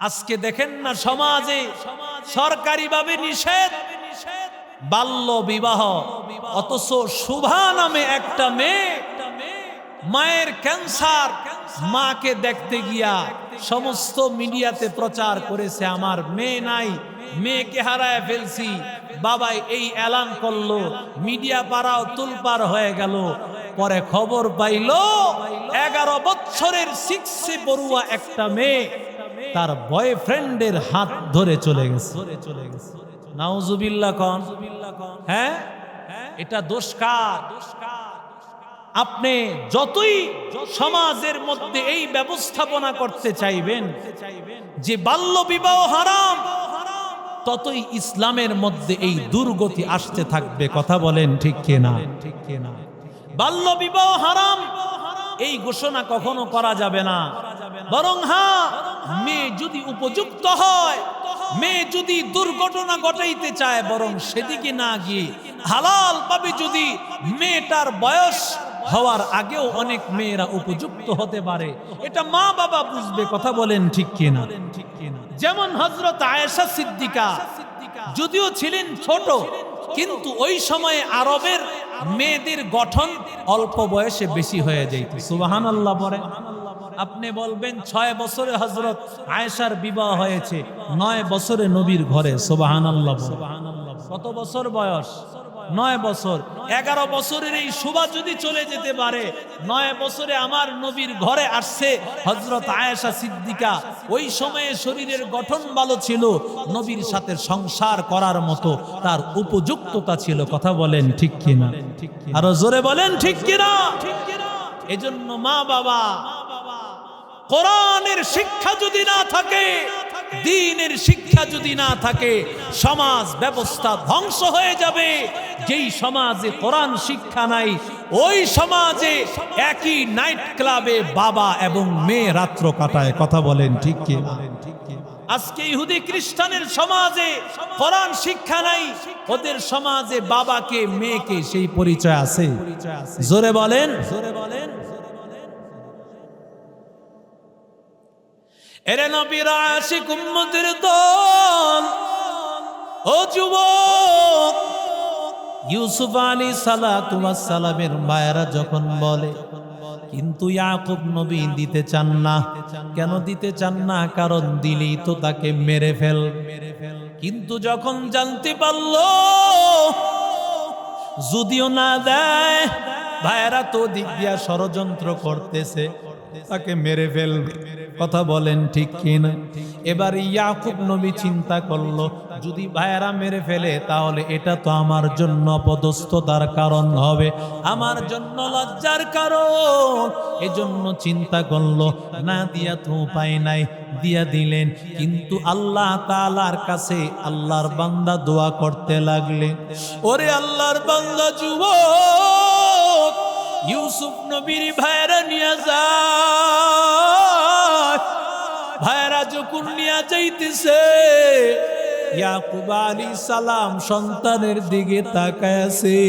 আজকে দেখেন না সমাজে সরকারিভাবে নিষেধ, বাল্য বিবাহ, অথচ শুভা নামে একটা মেয়ে মায়ের ক্যান্সার, মাকে দেখতে গিয়া সমস্ত মিডিয়াতে প্রচার করেছে, আমার মেয়ে নাই, মেয়েকে হারায় ফেলছি, বাবাই এই এলান করল, মিডিয়া পাড়াও তুলপার হয়ে গেল। পরে খবর পাইল, এগারো বছরের সিক্সে পড়ুয়া একটা মেয়ে তার বয়ফ্রেন্ডের হাত ধরে চলে গেছে। নাউজুবিল্লা কন। হ্যাঁ? এটা দোষকার আপনি যতই সমাজের মধ্যে এই ব্যবস্থাপনা করতে চাইবেন, যে বাল্য বিবাহ হারাম, ততই ইসলামের মধ্যে এই দুর্গতি আসতে থাকবে। কথা বলেন ঠিক কিনা ঠিক কিনা? বাল্য বিবাহ হারাম এই ঘোষণা কখনো করা যাবে না। বরং হ্যাঁ মেয়ে যদি উপযুক্ত হয়, মেয়ে যদি দুর্ঘটনা ঘটাইতে চায়, বরং সেদিকে না গিয়ে হালাল ভাবে যদি মেয়েটার বয়স হওয়ার আগেও অনেক মেয়েরা উপযুক্ত হতে পারে। এটা মা বাবা বুঝবে, কথা বলেন ঠিক কিনা? যেমন হজরত আয়েশা সিদ্দিকা, যদিও ছিলেন ছোট, কিন্তু ওই সময়ে আরবের মেয়েদের গঠন অল্প বয়সে বেশি হয়ে যাইত সুবাহান আল্লাহ পরে আপনি বলবেন, ছয় বছরে হজরত আয়েশার বিবাহ হয়েছে, নয় বছরে নবীর ঘরে। সোবাহান আল্লাহ কত বছর বয়স? নয় বছর। এগারো বছরের এই শোভা যদি চলে যেতে পারে, নয় বছরে আমার নবীর ঘরে আসছে হজরত আয়েশা সিদ্দিকা। ওই সময়ে শরীরের গঠন ভালো ছিল, নবীর সাথে সংসার করার মতো তার উপযুক্ততা ছিল, কথা বলেন ঠিক কিনা? আরও জোরে বলেন ঠিক কিনা? এজন্য মা বাবা, কোরআনের শিক্ষা যদি না থাকে দিনের শিক্ষা যদি না থাকে, সমাজ ব্যবস্থা ধ্বংস হয়ে যাবে। যেই সমাজে কোরআন শিক্ষা নাই, ওই সমাজে একই নাইট ক্লাবে বাবা এবং মেয়ে রাত্র কাটায়। কথা বলেন ঠিক কে আজকে ইহুদি খ্রিস্টানের সমাজে কোরআন শিক্ষা নাই, ওদের সমাজে বাবাকে, মেয়েকে সেই পরিচয় আছে। জোরে বলেন জোরে বলেন। এরে নবীর আশিক উম্মতের দল, ও যুবক, ইউসুফ আলী সালামের মায়েরা যখন বলে, কিন্তু ইয়াকুব নবী দিতে চান না। কেন দিতে চান না? কারণ দিলেই তো তাকে মেরে ফেল। কিন্তু যখন জানতে পারল যদিও না দেয়, ভাইয়েরা তো দিক দিয়া ষড়যন্ত্র করতেছে, তাকে মেরে ফেলবে। কথা বলেন ঠিক কিনা? এবার ইয়াকুব নবী চিন্তা করল যদি ভাইয়েরা মেরে ফেলে, তাহলে এটা তো আমার জন্য অপদস্থতার কারণ হবে। আমার জন্য লজ্জার কারণ। এজন্য চিন্তা করল, না দিয়া তো উপায় নাই, দিয়া দিলেন। কিন্তু আল্লাহ তালার কাছে আল্লাহর বান্দা দোয়া করতে লাগলেন। ওরে আল্লাহর বান্দা যুবক, ইউসুফ নবীর ভাইরা নিয়ে যায়। ভাইরা যখন নিয়ে যাইতেছে ইয়াকুব আলী সালাম সন্তানের দিকে তাকায়াছে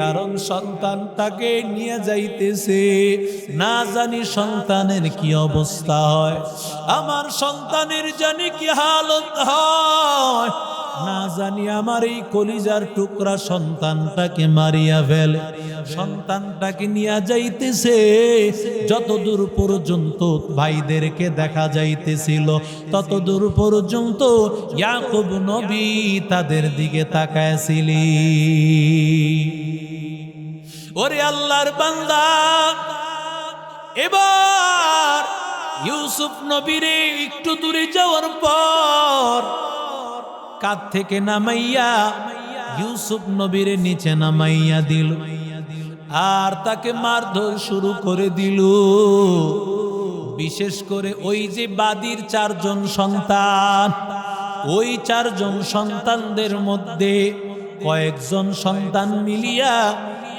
কারণ সন্তান তাকে নিয়ে যাইতেছে। না জানি সন্তানের কি অবস্থা হয়। আমার সন্তানের জানি কি হালত হয়। জানি আমার এই কলিজার টুকরা সন্তানটাকে মারিয়া ফেলে। সন্তানটাকে নিয়ে যাইতেছে। যত দূর পর্যন্ত ভাইদেরকে দেখা যাইতেছিল তত দূর পর্যন্ত ইয়াকুব নবী তাদের দিকে তাকায়ছিলি। ওরে আল্লাহর বান্দা, এবার ইউসুফ নবীরে একটু দূরে যাওয়ার পর কাত থেকে নামাইয়া ইউসুফ নবীর নিচে নামাইয়া দিল। আর তাকে মারধর শুরু করে দিল। বিশেষ করে ওই যে বাদির চারজন সন্তান। ওই চারজন সন্তানদের মধ্যে কয়েকজন সন্তান মিলিয়া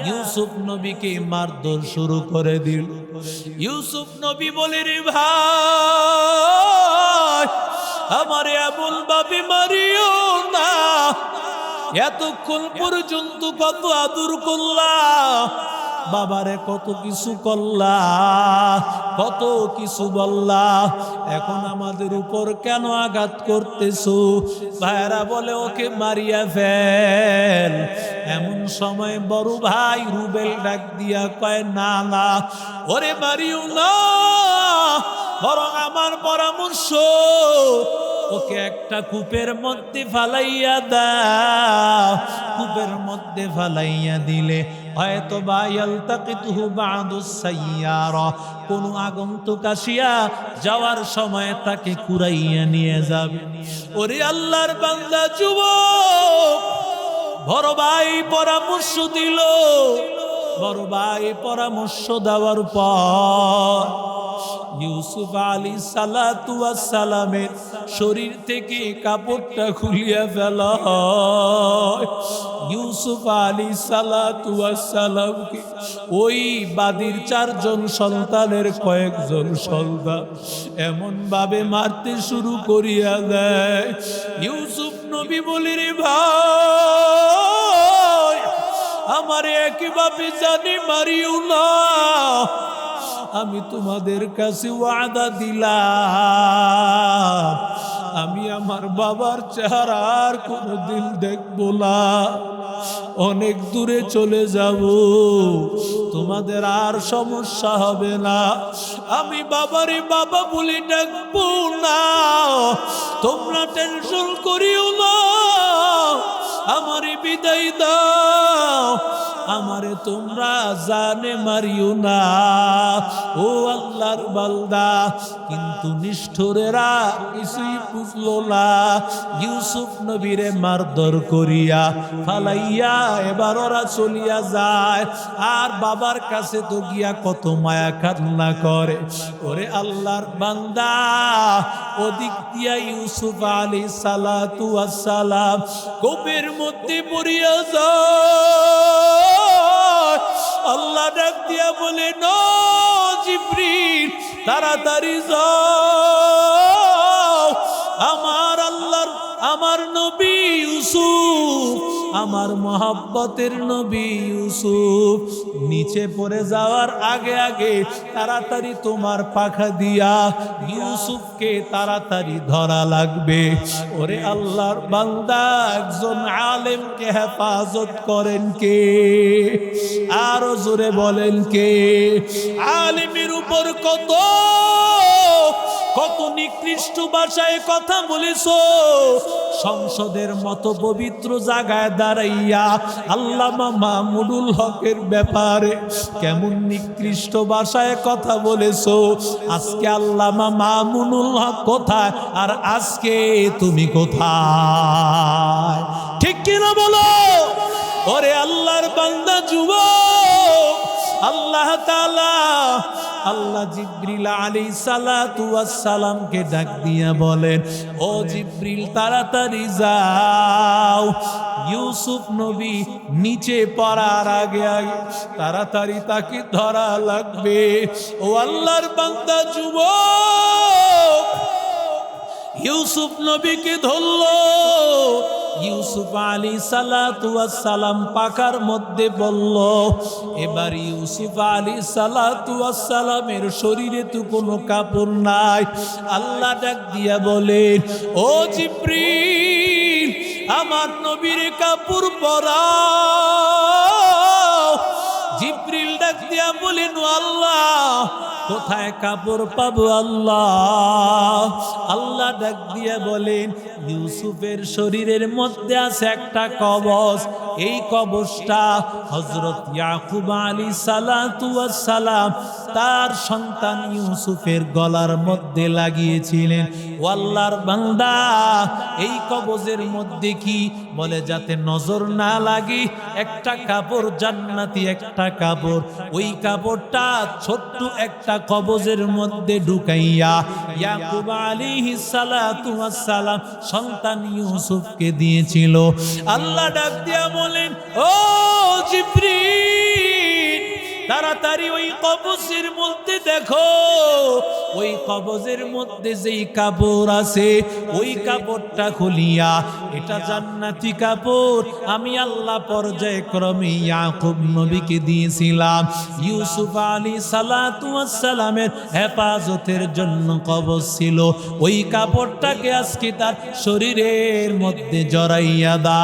ইউসুফ নবীকে মারধর শুরু করে দিল। ইউসুফ নবী বলে, রে ভাই আমার এমন ভাবে মারিও না। এতক্ষণ পর্যন্ত কত আদর করলাম বাবারে কত কিছু করলা, কত কিছু বললা। এখন আমাদের উপর কেন আঘাত করতেছো? ভাইরা বলে, ওকে মারিয়া ফেল। এমন সময় বড় ভাই রুবেল ডাক দিয়া কয়, না না, ওরে মারিও না, বরং আমার পরামর্শ ওকে একটা কূপের মধ্যে ফালাইয়া দাও। কূপের মধ্যে ফালাইয়া দিলে হয়তো বা ইয়ালতাকিতুহু বাদুস সাইয়ারা। কোন আগন্তুক আসিয়া যাওয়ার সময় তাকে কুড়াইয়া নিয়ে যাবে। ওরে আল্লাহর বান্দা যুবক, বড় ভাই পরামর্শ দিল। বড় ভাই পরামর্শ দেওয়ার পর ইউসুফ আলী সালামের শরীর থেকে কাপড়টা খুলিয়া ফেলা। ইউসুফ আলী সালামকে ওই বাদির চারজন সন্তানের কয়েকজন সন্তান এমন ভাবে মারতে শুরু করিয়া দেয়। ইউসুফ নবী বলি, রে ভাই, আমারে একইভাবে জানি মারিও না। আমি তোমাদের কাছে ওয়াদা দিলাম। আমি আমার বাবার চেহারা আর কোনোদিন দেখব না। অনেক দূরে চলে যাব, তোমাদের আর সমস্যা হবে না। আমি বাবারে বাবা বলে ডাকবো না। তোমরা টেনশন করিও না। আমারে বিদায় দাও। আমারে তোমরা জানে মারিও না। ও আল্লাহর বালদা কিন্তু নিষ্ঠুরেরা কিছুই বুঝলো না। ইউসুফ নবীরে মারধর করিয়া ফালাইয়া এবার ওরা চলিয়া যায়। আর বাবার কাছে তো গিয়া কত মায়া কান্না করে। ওরে আল্লাহর বান্দা, ওদিক দিয়া ইউসুফ আলী সালাতু সালাম কোপের মধ্যে পড়িয়া যায়। আল্লাহ ডাক দিয়া বলে ন তাড়াতাড়ি যাও। আমার আল্লাহর আমার নবী ইউসুফ, আমার মহাব্বতের নবী ইউসুফ, নিচে পড়ে যাওয়ার আগে আগে তাড়াতাড়ি তোমার পাখা দিয়া ইউসুফকে তাড়াতাড়ি ধরা লাগবে। ওরে আল্লাহর বান্দা, একজন আলেমকে হেফাজত করেন কে? আরও জোরে বলেন কে? আলেমের উপর কত কত নিকৃষ্ট ভাষায় কথা বলেছ? সংসদের মতো পবিত্র জায়গায় দাঁড়াইয়া আল্লামা মামুনুল হকের ব্যাপারে কেমন নিকৃষ্ট ভাষায় কথা বলেছ? আজকে আল্লামা মামুনুল হক কোথায়? আর আজকে তুমি কোথায়? ঠিক কিনা বলো? ওরে আল্লাহর বান্দা যুবক, আল্লাহ তাআলা আল্লাহ জিব্রিল আলী সালাতু সালামকে ডাক দিয়া বলেন, ও জিব্রিল, তাড়াতাড়ি যাও। ইউসুফ নবী নিচে পড়ার আগে আগে তাড়াতাড়ি তাকে ধরা লাগবে। ও আল্লাহর বান্দা, যুবক, ইউসুফ নবীকে ধরল। ইউসুফ আলী সালাম পাকার মধ্যে বলল, এবার ইউসুফ আলী সালামের শরীরে তো কোনো কাপড় নাই। আল্লাহ ডাক দিয়া বলেন, ও জিব্রিল, আমার নবীর কাপড় পরাও। জিপ্রিল ডাক দিয়া বলেন "ও আল্লাহ কোথায় কাপড় পাবো আল্লাহ? আল্লাহ ডাক দিয়ে বলেন ইউসুফের শরীরের মধ্যে আছে একটা কবচ এই কবচটা হজরত ইয়াকুব আলী সালাম তার সন্তান ইউসুফের গলার মধ্যে লাগিয়েছিলেন। ও আল্লাহর বান্দা, এই কবজের মধ্যে কি বলে যাতে নজর না লাগে? একটা কাপড় জান্নাতি একটা কাপড়। ওই কাপড়টা ছোট্ট একটা কবজের মধ্যে ঢুকাইয়া ইয়াকুব সালাতু সালাম সন্তান ইউসুফকে দিয়েছিল। আল্লাহ ডাক দিয়া বলেন ও জিব্রিল তাড়াতাড়ি ওই কবজের মধ্যে দেখো, ওই কবজের মধ্যে যেই কাপড় আছে, ওই কাপড়টা খুলিয়া, এটা জান্নাতি কাপড়। আমি আল্লাহ পর্যায়ক্রমে ইয়াকুব নবীকে দিয়েছিলাম। ইউসুফ আলী সালামের হেফাজতের জন্য কবজ ছিল। ওই কাপড়টাকে আজকে তার শরীরের মধ্যে জড়াইয়া দা